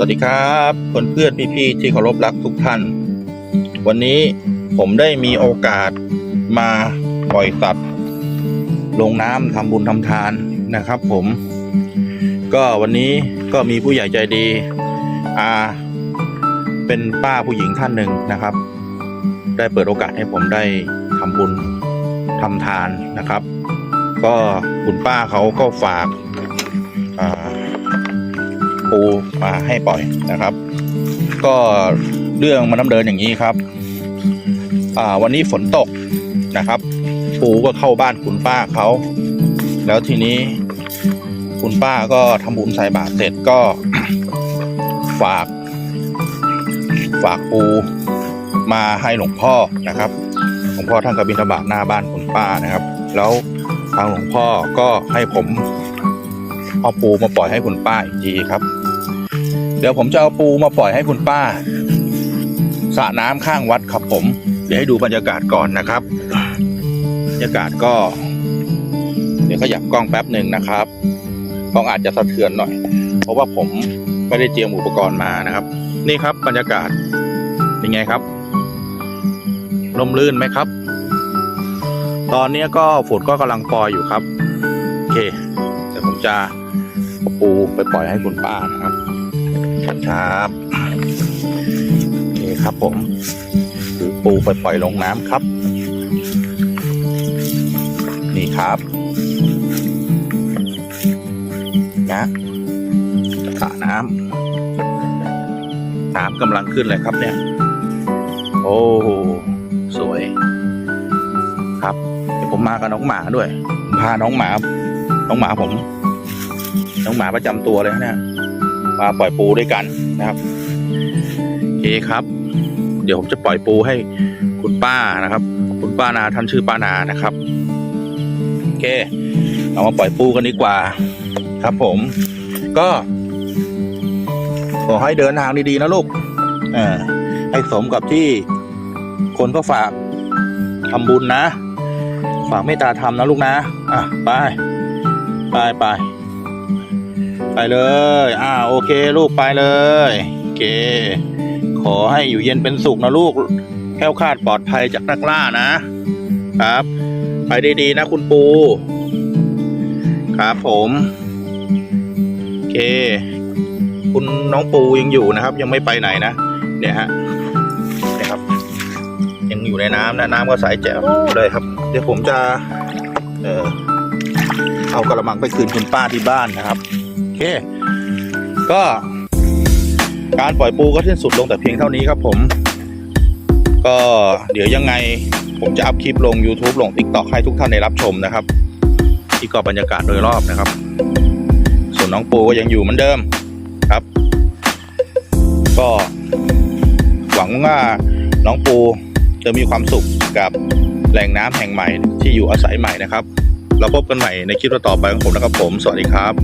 สวัสดีครับเพื่อนเพื่อนพี่ๆที่เคารพรักทุกท่าน วันนี้ผมได้มีโอกาสมาปล่อยสัตว์ ลงน้ำทำบุญทำทานนะครับผม ก็วันนี้ก็มีผู้ใหญ่ใจดีอาเป็นป้าผู้หญิงท่านหนึ่งนะครับ ได้เปิดโอกาสให้ผมได้ทำบุญทำทานนะครับ ก็คุณป้าเขาก็ฝากอ่า ปูมาให้ปล่อยนะครับ ก็เรื่องมันดำเนินอย่างนี้ครับ อ่าวันนี้ฝนตกนะครับ ปูก็เข้าบ้านคุณป้าเขาแล้วทีนี้คุณป้าก็ทำบุญใส่บาตรเสร็จก็ฝาก ฝากปูมาให้หลวงพ่อนะครับหลวงพ่อท่านกบินทบาทหน้าบ้านคุณป้านะครับ แล้วทางหลวงพ่อก็ให้ผม เอาปูมาปล่อยให้คุณป้าอีกทีครับ เดี๋ยวผมจะเอาปูมาปล่อยให้คุณป้าสระน้ำข้างวัดครับผม เดี๋ยวให้ดูบรรยากาศก่อนนะครับ บรรยากาศก็ เดี๋ยวขยับกล้องแป๊บหนึ่งนะครับกล้องอาจจะสะเทือนหน่อย เพราะว่าผมไม่ได้เตรียมอุปกรณ์มานะครับ นี่ครับบรรยากาศเป็นไงครับลมลื่นไหมครับ ตอนนี้ก็ฝนก็กำลังปล่อยอยู่ครับ เคเดี๋ยวผมจะปูไปปล่อยให้คุณป้านะครับ ครับโอเคครับผมถือปูไปปล่อยลงน้ำครับ นี่ครับนะสระน้ำน้ำกำลังขึ้นเลยครับเนี่ย โอ้โหสวย ครับ เดี๋ยวผมมากับน้องหมาด้วยผมพาน้องหมา น้องหมาผม น้องหมาประจำตัวเลยนะเนี่ยมาปล่อยปูด้วยกันนะครับโอเคครับ เดี๋ยวผมจะปล่อยปูให้คุณป้านะครับ คุณป้านาท่านชื่อป้านานะครับโอเคเอามาปล่อยปูกันดีกว่า ครับ ผม ก็ขอให้เดินทางดีๆนะลูกเออให้สมกับที่คนก็ฝากทำบุญนะ ฝากเมตตาธรรมนะลูกนะ อะ ไป ไปไปไปเลย อ่าโอเค ลูกไปเลยโอเค ขอให้อยู่เย็นเป็นสุขนะลูก แคล้วคาดปลอดภัยจากนักล่านะ ครับ ไปดีๆนะคุณปู ครับผมโอเค คุณน้องปูยังอยู่นะครับ ยังไม่ไปไหนนะ เนี่ยฮะเนี่ยครับ ยังอยู่ในน้ำนะน้ำก็ใสแจ๋วเลยครับ เดี๋ยวผมจะ เออ เอากระมังไปคืนคุณป้าที่บ้านนะครับโอเค ก็การปล่อยปูก็สิ้นสุดลงแต่เพียงเท่านี้ครับผม ก็เดี๋ยวยังไงผมจะอัพคลิปลง YouTube ลง TikTok ให้ทุกท่านได้รับชมนะครับ ที่ก็บรรยากาศโดยรอบนะครับ ส่วนน้องปูก็ยังอยู่เหมือนเดิมครับ ก็หวังว่าน้องปูจะมีความสุขกับแหล่งน้ำแห่งใหม่ที่อยู่อาศัยใหม่นะครับ เราพบกันใหม่ในคลิปต่อไปของผมนะครับผม สวัสดีครับ